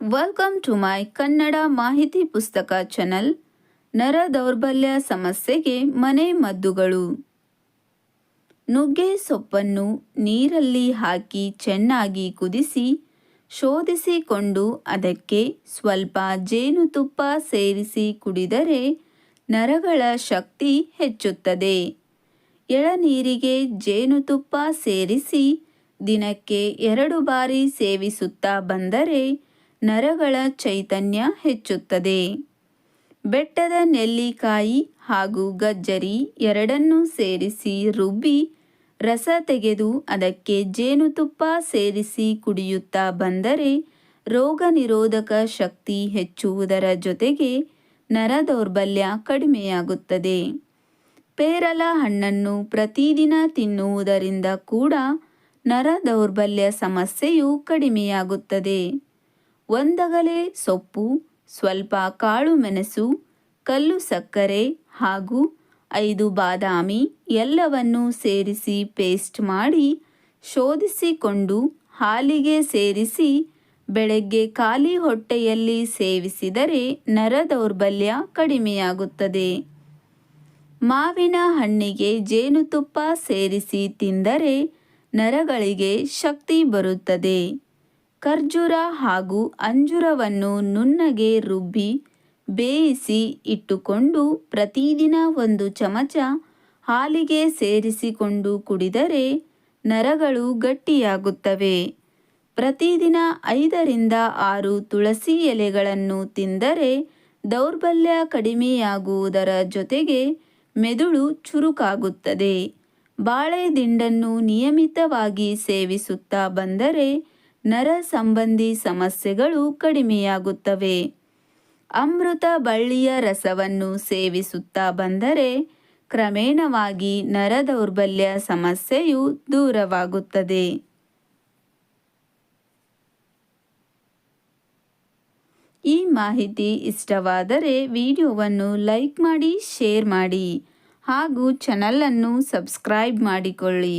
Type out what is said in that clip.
Welcome to my Kannada ಮಾಹಿತಿ ಪುಸ್ತಕ channel ನರ ದೌರ್ಬಲ್ಯ ಸಮಸ್ಯೆಗೆ ಮನೆ ಮದ್ದುಗಳು ನುಗ್ಗೆ ಸೊಪ್ಪನ್ನು ನೀರಲ್ಲಿ ಹಾಕಿ ಚೆನ್ನಾಗಿ ಕುದಿಸಿ, ಶೋಧಿಸಿಕೊಂಡು ಅದಕ್ಕೆ ಸ್ವಲ್ಪ ಜೇನುತುಪ್ಪ ಸೇರಿಸಿ ಕುಡಿದರೆ ನರಗಳ ಶಕ್ತಿ ಹೆಚ್ಚುತ್ತದೆ. ಎಳನೀರಿಗೆ ಜೇನುತುಪ್ಪ ಸೇರಿಸಿ ದಿನಕ್ಕೆ ಎರಡು ಬಾರಿ ಸೇವಿಸುತ್ತಾ ಬಂದರೆ ನರಗಳ ಚೈತನ್ಯ ಹೆಚ್ಚುತ್ತದೆ. ಬೆಟ್ಟದ ನೆಲ್ಲಿಕಾಯಿ ಹಾಗೂ ಗಜ್ಜರಿ ಎರಡನ್ನೂ ಸೇರಿಸಿ ರುಬ್ಬಿ ರಸ ತೆಗೆದು ಅದಕ್ಕೆ ಜೇನುತುಪ್ಪ ಸೇರಿಸಿ ಕುಡಿಯುತ್ತಾ ಬಂದರೆ ರೋಗ ನಿರೋಧಕ ಶಕ್ತಿ ಹೆಚ್ಚುವುದರ ಜೊತೆಗೆ ನರ ದೌರ್ಬಲ್ಯ ಕಡಿಮೆಯಾಗುತ್ತದೆ. ಪೇರಲ ಹಣ್ಣನ್ನು ಪ್ರತಿದಿನ ತಿನ್ನುವುದರಿಂದ ಕೂಡ ನರ ದೌರ್ಬಲ್ಯ ಸಮಸ್ಯೆಯು ಕಡಿಮೆಯಾಗುತ್ತದೆ. ಒಂದಗಲೆ ಸೊಪ್ಪು, ಸ್ವಲ್ಪ ಕಾಳು ಮೆಣಸು, ಕಲ್ಲು ಸಕ್ಕರೆ ಹಾಗೂ ಐದು ಬಾದಾಮಿ ಎಲ್ಲವನ್ನೂ ಸೇರಿಸಿ ಪೇಸ್ಟ್ ಮಾಡಿ ಶೋಧಿಸಿಕೊಂಡು ಹಾಲಿಗೆ ಸೇರಿಸಿ ಬೆಳಗ್ಗೆ ಖಾಲಿ ಹೊಟ್ಟೆಯಲ್ಲಿ ಸೇವಿಸಿದರೆ ನರ ದೌರ್ಬಲ್ಯ ಕಡಿಮೆಯಾಗುತ್ತದೆ. ಮಾವಿನ ಹಣ್ಣಿಗೆ ಜೇನುತುಪ್ಪ ಸೇರಿಸಿ ತಿಂದರೆ ನರಗಳಿಗೆ ಶಕ್ತಿ ಬರುತ್ತದೆ. ಖರ್ಜೂರ ಹಾಗೂ ಅಂಜೂರವನ್ನು ನುಣ್ಣಗೆ ರುಬ್ಬಿ, ಬೇಯಿಸಿ ಇಟ್ಟುಕೊಂಡು ಪ್ರತಿದಿನ ಒಂದು ಚಮಚ ಹಾಲಿಗೆ ಸೇರಿಸಿಕೊಂಡು ಕುಡಿದರೆ ನರಗಳು ಗಟ್ಟಿಯಾಗುತ್ತವೆ. ಪ್ರತಿದಿನ ಐದರಿಂದ ಆರು ತುಳಸಿ ಎಲೆಗಳನ್ನು ತಿಂದರೆ ದೌರ್ಬಲ್ಯ ಕಡಿಮೆಯಾಗುವುದರ ಜೊತೆಗೆ ಮೆದುಳು ಚುರುಕಾಗುತ್ತದೆ. ಬಾಳೆ ದಿಂಡನ್ನು ನಿಯಮಿತವಾಗಿ ಸೇವಿಸುತ್ತಾ ಬಂದರೆ ನರ ಸಂಬಂಧಿ ಸಮಸ್ಯೆಗಳು ಕಡಿಮೆಯಾಗುತ್ತವೆ. ಅಮೃತ ಬಳ್ಳಿಯ ರಸವನ್ನು ಸೇವಿಸುತ್ತಾ ಬಂದರೆ ಕ್ರಮೇಣವಾಗಿ ನರ ದೌರ್ಬಲ್ಯ ಸಮಸ್ಯೆಯು ದೂರವಾಗುತ್ತದೆ. ಈ ಮಾಹಿತಿ ಇಷ್ಟವಾದರೆ ವಿಡಿಯೋವನ್ನು ಲೈಕ್ ಮಾಡಿ, ಶೇರ್ ಮಾಡಿ ಹಾಗೂ ಚಾನಲನ್ನು ಸಬ್ಸ್ಕ್ರೈಬ್ ಮಾಡಿಕೊಳ್ಳಿ.